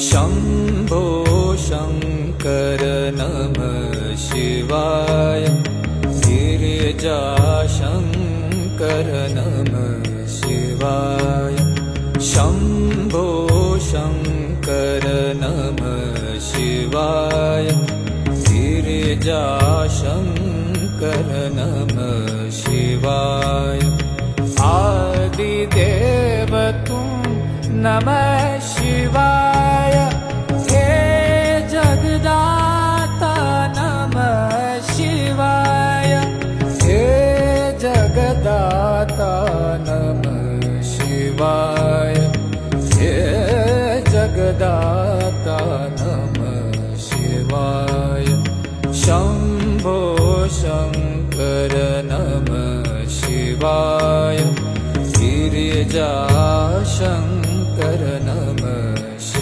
शम्भो शङ्कर नमः शिवाय। गिरिजा शङ्कर नमः शिवाय। शम्भो शङ्कर नमः शिवाय। गिरिजा शङ्कर नमः शिवाय। आदिदेव तुं नमः शिवाय नमः शिवाय। हे जगदाता त नमः शिवाय। शम्भो शङ्कर नमः शिवाय। गिरिजा शङ्कर